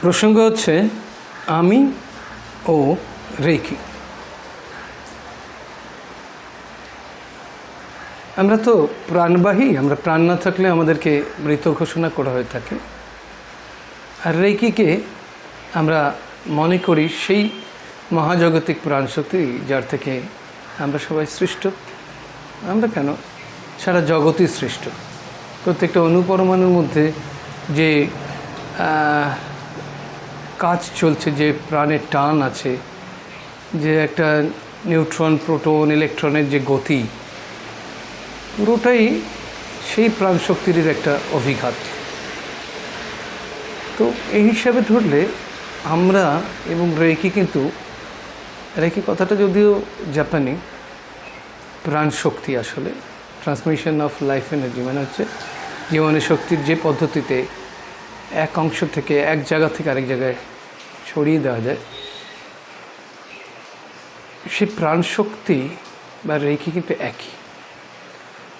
প্রসঙ্গ হচ্ছে, আমি ও রেকি আমরা তো প্রাণবাহী, আমরা প্রাণ না থাকলে আমাদেরকে মৃত ঘোষণা করা হয়ে থাকে। আর রেকিকে আমরা মনে করি সেই মহাজাগতিক প্রাণশক্তি যার থেকে আমরা সবাই সৃষ্ট। আমরা কেন? সারা জগতই সৃষ্ট। প্রত্যেকটা অনুপরমাণুর মধ্যে যে কাজ চলছে, যে প্রাণের টান আছে, যে একটা নিউট্রন, প্রোটন, ইলেকট্রনের যে গতি, পুরোটাই সেই প্রাণশক্তির একটা অভিঘাত। তো এই হিসাবে ধরলে আমরা এবং রেকি কিন্তু রেকি কথাটা যদিও জাপানি, প্রাণশক্তি আসলে, ট্রান্সমিশন অফ লাইফ এনার্জি মানে হচ্ছে জীবনের শক্তির যে পদ্ধতিতে এক অংশ থেকে এক জায়গা থেকে আরেক জায়গায় ছড়িয়ে দেওয়া যায়। সেই প্রাণশক্তি বা রেখি কিন্তু একই।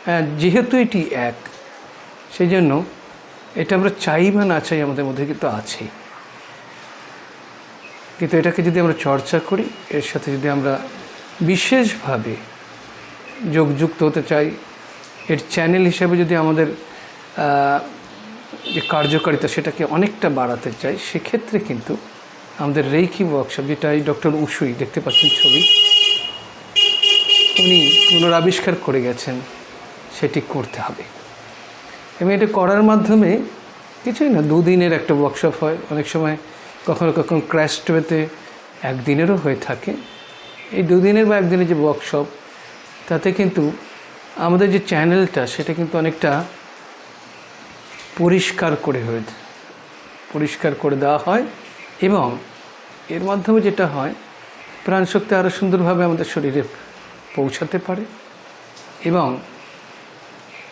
হ্যাঁ যেহেতু এটি এক, সেই জন্য এটা আমরা চাই বা না চাই আমাদের মধ্যে কিন্তু আছেই কিন্তু এটাকে যদি আমরা চর্চা করি, এর সাথে যদি আমরা বিশেষভাবে যোগযুক্ত হতে চাই, এর চ্যানেল হিসাবে যদি আমাদের যে কার্যকারিতা সেটাকে অনেকটা বাড়াতে চাই, সেক্ষেত্রে কিন্তু আমাদের রেইকি ওয়ার্কশপ যেটা এই ডক্টর উসুই দেখতে পাচ্ছেন ছবি, উনি পুনরাবিষ্কার করে গেছেন, সেটি করতে হবে। এবং এটা করার মাধ্যমে কিছুই না, দুদিনের একটা ওয়ার্কশপ হয়, অনেক সময় কখনো কখনো ক্র্যাশ টোয়েতে একদিনেরও হয়ে থাকে। এই দুদিনের বা একদিনের যে ওয়ার্কশপ তাতে কিন্তু আমাদের যে চ্যানেলটা সেটা কিন্তু অনেকটা পরিষ্কার করে হয়ে পরিষ্কার করে দেওয়া হয় এবং এর মাধ্যমে যেটা হয়, প্রাণশক্তি আরও সুন্দরভাবে আমাদের শরীরে পৌঁছাতে পারে এবং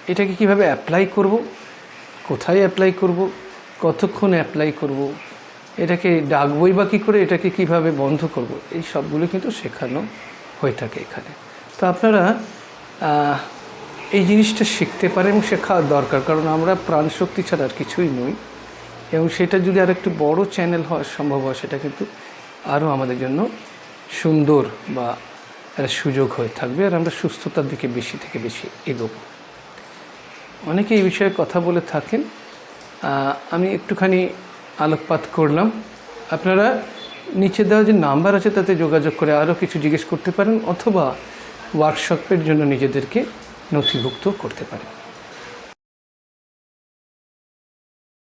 এটাকে কীভাবে অ্যাপ্লাই করব, কোথায় অ্যাপ্লাই করব, কতক্ষণ অ্যাপ্লাই করব, এটাকে ডাকবই বা কী করে, এটাকে কীভাবে বন্ধ করব, এই সবগুলো কিন্তু শেখানো হয়ে থাকে এখানে। তো আপনারা এই জিনিসটা শিখতে পারেন এবং শেখা দরকার, কারণ আমরা প্রাণশক্তি ছাড়া আর কিছুই নই। এবং সেটা যদি আর একটু বড় চ্যানেল হয় সম্ভব হয়, সেটা কিন্তু আরও আমাদের জন্য সুন্দর বা একটা সুযোগ হয়ে থাকবে। আর আমরা সুস্থতার দিকে বেশি থেকে বেশি এগোবো। অনেকে এই বিষয়ে কথা বলে থাকেন। আমি একটুখানি আলোকপাত করলাম। আপনারা নিচে দেওয়া যে নাম্বার আছে, তাতে যোগাযোগ করে আরও কিছু জিজ্ঞেস করতে পারেন, অথবা ওয়ার্কশপের জন্য নিজেদেরকে নথিভুক্ত করতে পারেন